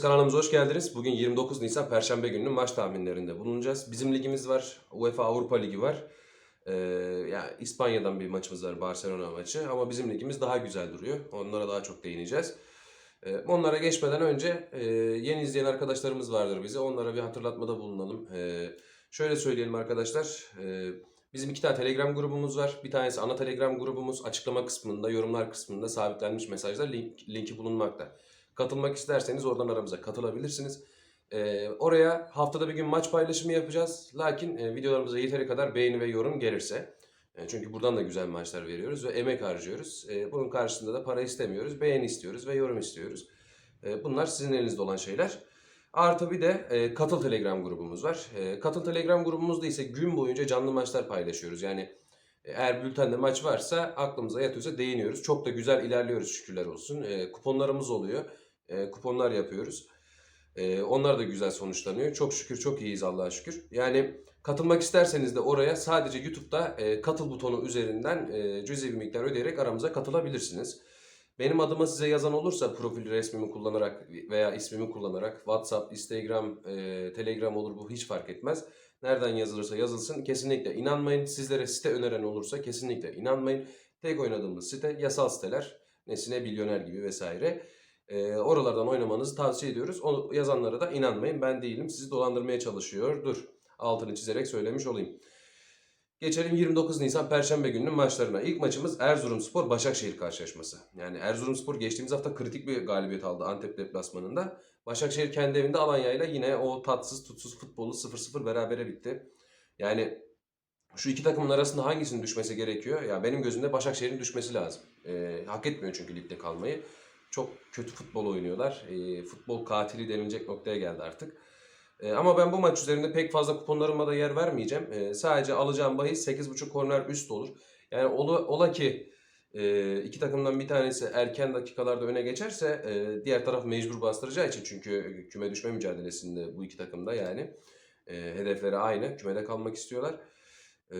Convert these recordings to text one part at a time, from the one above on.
Kanalımıza hoş geldiniz. Bugün 29 Nisan Perşembe gününün maç tahminlerinde bulunacağız. Bizim ligimiz var, UEFA Avrupa Ligi var. Ee, yani İspanya'dan bir maçımız var, Barcelona maçı. Ama bizim ligimiz daha güzel duruyor. Onlara daha çok değineceğiz. Ee, onlara geçmeden önce e, yeni izleyen arkadaşlarımız vardır bize. Onlara bir hatırlatmada bulunalım. Ee, şöyle söyleyelim arkadaşlar. Ee, bizim iki tane Telegram grubumuz var. Bir tanesi ana Telegram grubumuz. Açıklama kısmında, yorumlar kısmında sabitlenmiş mesajlar link, linki bulunmakta. Katılmak isterseniz oradan aramıza katılabilirsiniz. Ee, oraya haftada bir gün maç paylaşımı yapacağız. Lakin e, videolarımıza yeteri kadar beğeni ve yorum gelirse. E, çünkü buradan da güzel maçlar veriyoruz ve emek harcıyoruz. E, bunun karşılığında da para istemiyoruz. Beğeni istiyoruz ve yorum istiyoruz. E, bunlar sizin elinizde olan şeyler. Artı bir de e, Katıl Telegram grubumuz var. E, Katıl Telegram grubumuzda ise gün boyunca canlı maçlar paylaşıyoruz. Yani e, eğer bültende maç varsa aklımıza yatıyorsa değiniyoruz. Çok da güzel ilerliyoruz şükürler olsun. E, kuponlarımız oluyor. E, kuponlar yapıyoruz. E, onlar da güzel sonuçlanıyor. Çok şükür çok iyiyiz Allah'a şükür. Yani katılmak isterseniz de oraya sadece YouTube'da e, katıl butonu üzerinden e, cüzi bir miktar ödeyerek aramıza katılabilirsiniz. Benim adıma size yazan olursa profil resmimi kullanarak veya ismimi kullanarak WhatsApp, Instagram, e, Telegram olur bu hiç fark etmez. Nereden yazılırsa yazılsın kesinlikle inanmayın. Sizlere site öneren olursa kesinlikle inanmayın. Tek oynadığımız site yasal siteler. Nesine milyoner gibi vesaire. E, oralardan oynamanızı tavsiye ediyoruz. Onu yazanlara da inanmayın. Ben değilim. Sizi dolandırmaya çalışıyordur. Altını çizerek söylemiş olayım. Geçelim 29 Nisan Perşembe gününün maçlarına. İlk maçımız Erzurumspor Başakşehir karşılaşması. Yani Erzurumspor geçtiğimiz hafta kritik bir galibiyet aldı Antep deplasmanında. Başakşehir kendi evinde Alanya ile yine o tatsız tutsuz futbolu 0-0 berabere bitti. Yani şu iki takımın arasında hangisinin düşmesi gerekiyor? Ya benim gözümde Başakşehir'in düşmesi lazım. Ee, hak etmiyor çünkü ligde kalmayı. Çok kötü futbol oynuyorlar. Ee, futbol katili denilecek noktaya geldi artık. Ee, ama ben bu maç üzerinde pek fazla kuponlarıma da yer vermeyeceğim. Ee, sadece alacağım bahis 8.5 korner üst olur. Yani ola, ola ki e, iki takımdan bir tanesi erken dakikalarda öne geçerse e, diğer taraf mecbur bastıracağı için çünkü küme düşme mücadelesinde bu iki takımda yani e, hedefleri aynı. Kümede kalmak istiyorlar. E,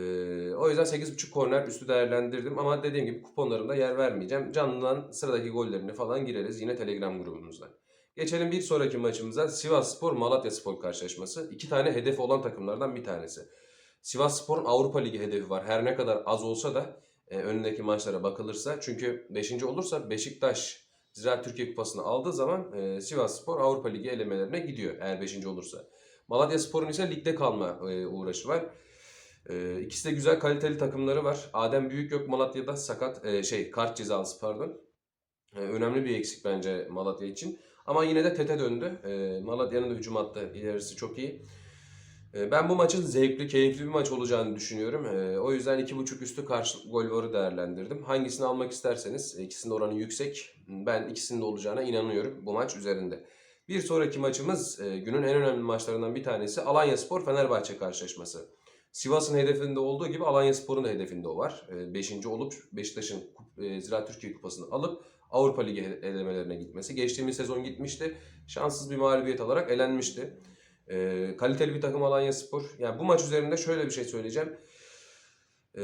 o yüzden 8.5 korner üstü değerlendirdim ama dediğim gibi kuponlarımda yer vermeyeceğim. Canlıdan sıradaki gollerini falan gireriz yine Telegram grubumuzda. Geçelim bir sonraki maçımıza. Sivas Spor Malatya Spor karşılaşması. İki tane hedefi olan takımlardan bir tanesi. Sivas Spor'un Avrupa Ligi hedefi var. Her ne kadar az olsa da e, önündeki maçlara bakılırsa. Çünkü 5. olursa Beşiktaş Ziraat Türkiye Kupası'nı aldığı zaman e, Sivas Spor Avrupa Ligi elemelerine gidiyor eğer 5. olursa. Malatya Spor'un ise ligde kalma e, uğraşı var. E, ikisi de güzel kaliteli takımları var. Adem Büyük yok Malatya'da sakat e, şey kart cezalısı pardon. E, önemli bir eksik bence Malatya için. Ama yine de Tete döndü. E, Malatya'nın da hücum hattı ilerisi çok iyi. E, ben bu maçın zevkli, keyifli bir maç olacağını düşünüyorum. E, o yüzden 2.5 üstü karşı gol varı değerlendirdim. Hangisini almak isterseniz ikisinin oranı yüksek. Ben ikisinin de olacağına inanıyorum bu maç üzerinde. Bir sonraki maçımız e, günün en önemli maçlarından bir tanesi Alanya Spor Fenerbahçe karşılaşması. Sivas'ın hedefinde olduğu gibi Alanya Spor'un hedefinde o var. 5. olup Beşiktaş'ın e, Ziraat Türkiye Kupası'nı alıp Avrupa Ligi elemelerine gitmesi. Geçtiğimiz sezon gitmişti. Şanssız bir mağlubiyet alarak elenmişti. E, kaliteli bir takım Alanya Spor. Yani bu maç üzerinde şöyle bir şey söyleyeceğim. E,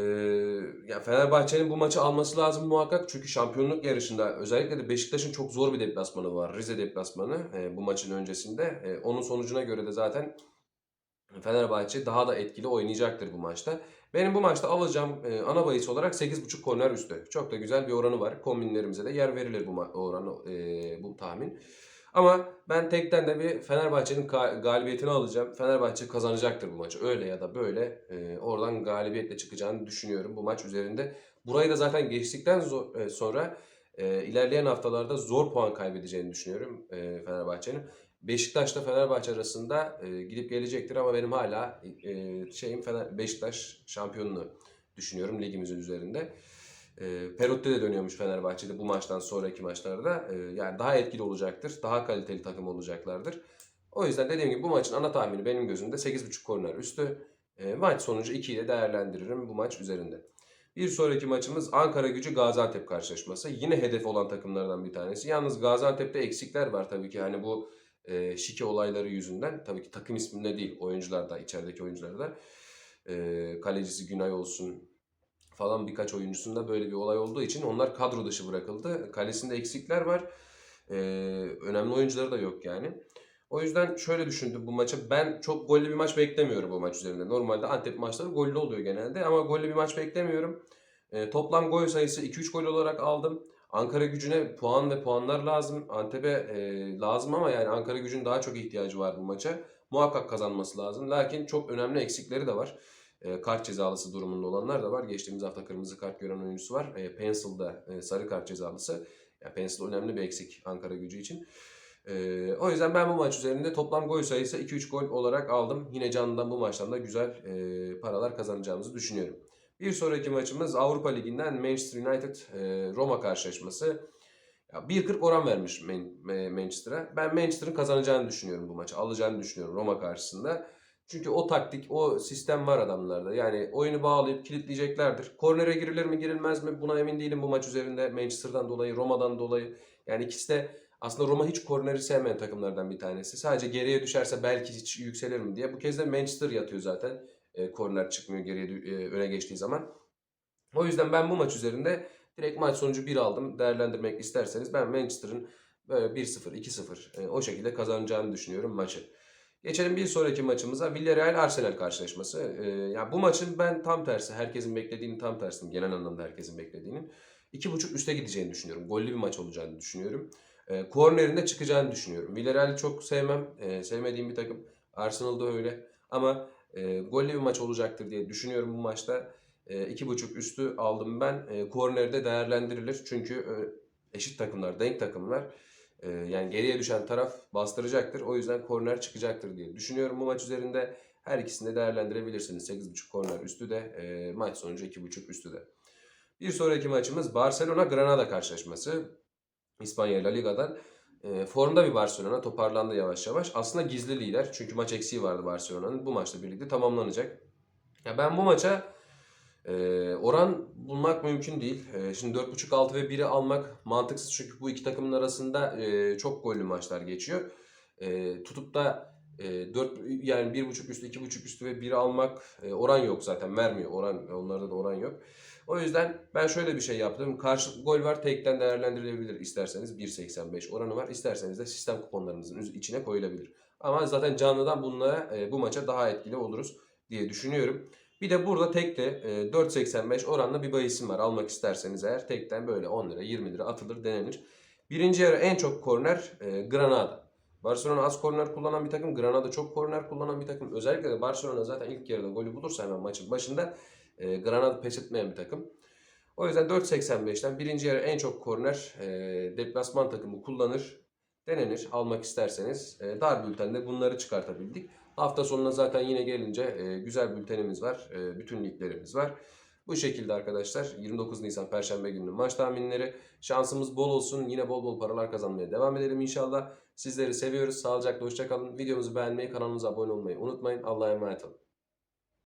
Fenerbahçe'nin bu maçı alması lazım muhakkak. Çünkü şampiyonluk yarışında özellikle de Beşiktaş'ın çok zor bir deplasmanı var. Rize deplasmanı e, bu maçın öncesinde. E, onun sonucuna göre de zaten Fenerbahçe daha da etkili oynayacaktır bu maçta. Benim bu maçta alacağım e, ana bahis olarak 8.5 korner üstü. Çok da güzel bir oranı var. Kombinlerimize de yer verilir bu oranı, e, bu tahmin. Ama ben tekten de bir Fenerbahçe'nin galibiyetini alacağım. Fenerbahçe kazanacaktır bu maçı. Öyle ya da böyle e, oradan galibiyetle çıkacağını düşünüyorum bu maç üzerinde. Burayı da zaten geçtikten e, sonra e, ilerleyen haftalarda zor puan kaybedeceğini düşünüyorum e, Fenerbahçe'nin. Beşiktaş'la Fenerbahçe arasında e, gidip gelecektir ama benim hala e, şeyim Fener, Beşiktaş şampiyonluğu düşünüyorum ligimizin üzerinde. E, Perotti de dönüyormuş Fenerbahçe'de bu maçtan sonraki maçlarda. E, yani daha etkili olacaktır. Daha kaliteli takım olacaklardır. O yüzden dediğim gibi bu maçın ana tahmini benim gözümde 8.5 korner üstü. E, maç sonucu 2 ile değerlendiririm bu maç üzerinde. Bir sonraki maçımız Ankara Gücü Gaziantep karşılaşması. Yine hedef olan takımlardan bir tanesi. Yalnız Gaziantep'te eksikler var tabii ki. Hani bu e, şike olayları yüzünden tabii ki takım isminde değil oyuncularda içerideki oyuncularda e, kalecisi Günay olsun falan birkaç oyuncusunda böyle bir olay olduğu için onlar kadro dışı bırakıldı. Kalesinde eksikler var. Ee, önemli oyuncuları da yok yani. O yüzden şöyle düşündüm bu maçı. Ben çok gollü bir maç beklemiyorum bu maç üzerinde. Normalde Antep maçları gollü oluyor genelde ama gollü bir maç beklemiyorum. Ee, toplam gol sayısı 2-3 gol olarak aldım. Ankara gücüne puan ve puanlar lazım. Antep'e e, lazım ama yani Ankara gücünün daha çok ihtiyacı var bu maça. Muhakkak kazanması lazım. Lakin çok önemli eksikleri de var. E, kart cezalısı durumunda olanlar da var. Geçtiğimiz hafta kırmızı kart gören oyuncusu var. E, Pencil'da e, sarı kart cezalısı. Ya Pencil önemli bir eksik Ankara gücü için. E, o yüzden ben bu maç üzerinde toplam gol sayısı 2-3 gol olarak aldım. Yine canlıdan bu maçtan da güzel e, paralar kazanacağımızı düşünüyorum. Bir sonraki maçımız Avrupa Ligi'nden Manchester United e, Roma karşılaşması. Ya 1.40 oran vermiş Man- Manchester'a. Ben Manchester'ın kazanacağını düşünüyorum bu maçı. Alacağını düşünüyorum Roma karşısında. Çünkü o taktik, o sistem var adamlarda. Yani oyunu bağlayıp kilitleyeceklerdir. Kornere girilir mi girilmez mi buna emin değilim bu maç üzerinde. Manchester'dan dolayı, Roma'dan dolayı. Yani ikisi de aslında Roma hiç korneri sevmeyen takımlardan bir tanesi. Sadece geriye düşerse belki hiç yükselir mi diye. Bu kez de Manchester yatıyor zaten. E, korner çıkmıyor geriye e, öne geçtiği zaman. O yüzden ben bu maç üzerinde direkt maç sonucu 1 aldım. Değerlendirmek isterseniz ben Manchester'ın böyle 1-0, 2-0 e, o şekilde kazanacağını düşünüyorum maçı. Geçelim bir sonraki maçımıza. Villarreal Arsenal karşılaşması. E, ya bu maçın ben tam tersi, herkesin beklediğinin tam tersini, genel anlamda herkesin beklediğinin 2.5 üste gideceğini düşünüyorum. Gollü bir maç olacağını düşünüyorum. E, kornerinde çıkacağını düşünüyorum. Villarreal'i çok sevmem. E, sevmediğim bir takım. Arsenal da öyle. Ama e, gollü bir maç olacaktır diye düşünüyorum bu maçta. E, iki buçuk üstü aldım ben. E, kornerde değerlendirilir. Çünkü e, eşit takımlar, denk takımlar. E, yani geriye düşen taraf bastıracaktır. O yüzden korner çıkacaktır diye düşünüyorum bu maç üzerinde. Her ikisini de değerlendirebilirsiniz. 8.5 korner üstü de e, maç sonucu 2.5 üstü de. Bir sonraki maçımız Barcelona-Granada karşılaşması. İspanya La Liga'dan. E, formda bir Barcelona toparlandı yavaş yavaş. Aslında gizli lider. Çünkü maç eksiği vardı Barcelona'nın. Bu maçla birlikte tamamlanacak. Ya ben bu maça e, oran bulmak mümkün değil. E, şimdi 4.5 6 ve 1'i almak mantıksız çünkü bu iki takımın arasında e, çok gollü maçlar geçiyor. E, tutup da e, 4 yani 1.5 üstü, 2.5 üstü ve 1'i almak e, oran yok zaten vermiyor. Oran onlarda da oran yok. O yüzden ben şöyle bir şey yaptım. Karşı gol var tekten değerlendirilebilir isterseniz 1.85 oranı var. İsterseniz de sistem kuponlarınızın içine koyulabilir. Ama zaten canlıdan bunlara e, bu maça daha etkili oluruz diye düşünüyorum. Bir de burada tekte e, 4.85 oranla bir bahisim var. Almak isterseniz eğer tekten böyle 10 lira 20 lira atılır denenir. Birinci yarı en çok korner e, Granada. Barcelona az korner kullanan bir takım. Granada çok korner kullanan bir takım. Özellikle Barcelona zaten ilk yarıda golü bulursa hemen maçın başında e, Granada pes etmeyen bir takım. O yüzden 4.85'ten birinci yarı en çok korner e, deplasman takımı kullanır. Denenir almak isterseniz. E, dar bültende bunları çıkartabildik. Hafta sonuna zaten yine gelince e, güzel bültenimiz var. E, bütün liglerimiz var. Bu şekilde arkadaşlar 29 Nisan Perşembe gününün maç tahminleri. Şansımız bol olsun. Yine bol bol paralar kazanmaya devam edelim inşallah. Sizleri seviyoruz. Sağlıcakla hoşçakalın. Videomuzu beğenmeyi, kanalımıza abone olmayı unutmayın. Allah'a emanet olun.